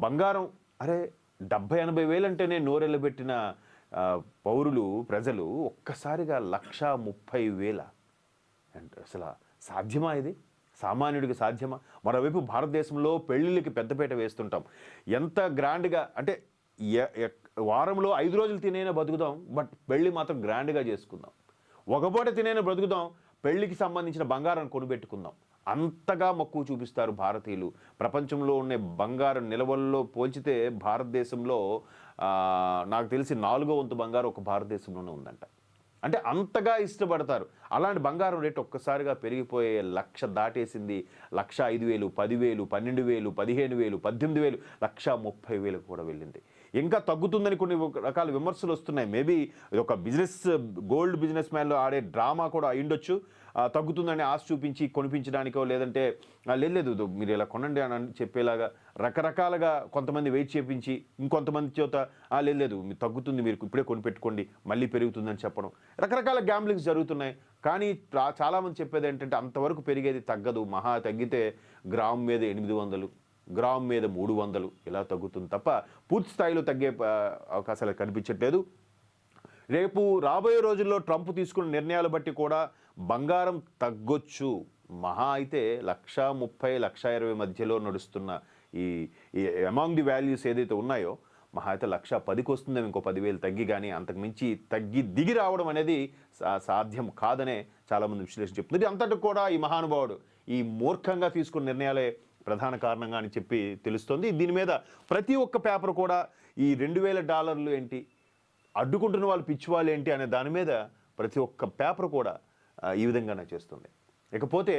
బంగారం అరే డెబ్బై ఎనభై వేలు అంటేనే నోరెళ్ళబెట్టిన పౌరులు ప్రజలు ఒక్కసారిగా లక్ష ముప్పై వేల. అంటే అసలు సాధ్యమా ఇది? సామాన్యుడికి సాధ్యమా? మరోవైపు భారతదేశంలో పెళ్ళిళ్ళకి పెద్దపీట వేస్తుంటాం. ఎంత గ్రాండ్గా అంటే ఎ- ఎ- వారంలో ఐదు రోజులు తినైనా బతుకుదాం బట్ పెళ్ళి మాత్రం గ్రాండ్గా చేసుకుందాం. ఒకపూట తినైనా బ్రతుకుదాం పెళ్ళికి సంబంధించిన బంగారం కొనిపెట్టుకుందాం. అంతగా మక్కువ చూపిస్తారు భారతీయులు. ప్రపంచంలో ఉండే బంగారం నిల్వల్లో పోల్చితే భారతదేశంలో నాకు తెలిసి నాలుగో వంతు బంగారం ఒక భారతదేశంలోనే ఉందంట. అంటే అంతగా ఇష్టపడతారు. అలాంటి బంగారం రేటు ఒక్కసారిగా పెరిగిపోయే లక్ష దాటేసింది. లక్ష ఐదు వేలు పదివేలు పన్నెండు వేలు పదిహేను వేలు పద్దెనిమిది వేలు లక్ష ముప్పై వేలు కూడా వెళ్ళింది. ఇంకా తగ్గుతుందని కొన్ని రకాల విమర్శలు వస్తున్నాయి. మేబీ ఇది ఒక బిజినెస్ గోల్డ్ బిజినెస్ మ్యాన్లో ఆడే డ్రామా కూడా అయ్యుండొచ్చు. తగ్గుతుందని ఆశ చూపించి కొనిపించడానికో లేదంటే లేదు లేదు మీరు ఇలా కొనండి అని చెప్పేలాగా రకరకాలుగా కొంతమంది వెయిట్ చేపించి ఇంకొంతమంది చేత లేదు లేదు మీరు తగ్గుతుంది మీరు ఇప్పుడే కొనిపెట్టుకోండి మళ్ళీ పెరుగుతుందని చెప్పడం. రకరకాల గ్యాంబ్లింగ్స్ జరుగుతున్నాయి. కానీ చాలామంది చెప్పేది ఏంటంటే అంతవరకు పెరిగేది తగ్గదు. మహా తగ్గితే గ్రామ్ మీద ఎనిమిది వందలు గ్రామ్ మీద మూడు వందలు. ఇలా తగ్గుతుంది తప్ప పూర్తి స్థాయిలో తగ్గే అవకాశాలు కనిపించట్లేదు. రేపు రాబోయే రోజుల్లో ట్రంప్ తీసుకున్న నిర్ణయాలు బట్టి కూడా బంగారం తగ్గొచ్చు. మహా అయితే లక్ష ముప్పై లక్ష ఇరవై మధ్యలో నడుస్తున్న ఈ ఈ అమాంగ్ ది వాల్యూస్ ఏదైతే ఉన్నాయో మహా అయితే లక్ష పదికి వస్తుందేమో ఇంకో పదివేలు తగ్గి కానీ అంతకుమించి తగ్గి దిగి రావడం అనేది సాధ్యం కాదనే చాలామంది విశ్లేషణ చెప్తుంది అంతటి కూడా ఈ మహానుభావుడు ఈ మూర్ఖంగా తీసుకున్న నిర్ణయాలే ప్రధాన కారణంగా అని చెప్పి తెలుస్తుంది. దీని మీద ప్రతి ఒక్క పేపర్ కూడా ఈ రెండు వేల డాలర్లు ఏంటి అడ్డుకుంటున్న వాళ్ళు పిచ్చివాళ్ళు ఏంటి అనే దాని మీద ప్రతి ఒక్క పేపర్ కూడా ఈ విధంగానే చేస్తుంది. ఇకపోతే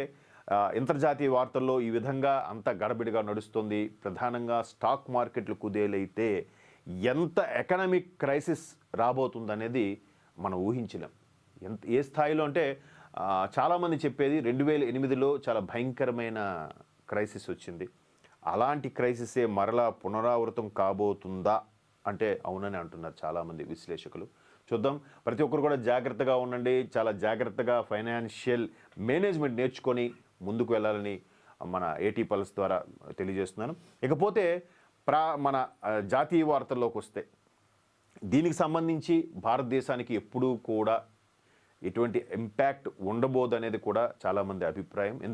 ఇంతర్జాతీయ అంతర్జాతీయ వార్తల్లో ఈ విధంగా అంత గడబిడిగా నడుస్తుంది. ప్రధానంగా స్టాక్ మార్కెట్లు కుదేలైతే ఎంత ఎకనామిక్ క్రైసిస్ రాబోతుందనేది మనం ఊహించలేం. ఎంత ఏ స్థాయిలో అంటే చాలామంది చెప్పేది రెండు వేల ఎనిమిదిలో చాలా భయంకరమైన క్రైసిస్ వచ్చింది. అలాంటి క్రైసిసే మరలా పునరావృతం కాబోతుందా? అంటే అవునని అంటున్నారు చాలామంది విశ్లేషకులు. చూద్దాం. ప్రతి ఒక్కరు కూడా జాగ్రత్తగా ఉండండి. చాలా జాగ్రత్తగా ఫైనాన్షియల్ మేనేజ్మెంట్ నేర్చుకొని ముందుకు వెళ్ళాలని మన ఏటీ పల్స్ ద్వారా తెలియజేస్తున్నాను. ఇకపోతే ప్రా మన జాతీయ వార్తల్లోకి వస్తే దీనికి సంబంధించి భారతదేశానికి ఎప్పుడూ కూడా ఎటువంటి ఇంపాక్ట్ ఉండబోదు అనేది కూడా చాలామంది అభిప్రాయం.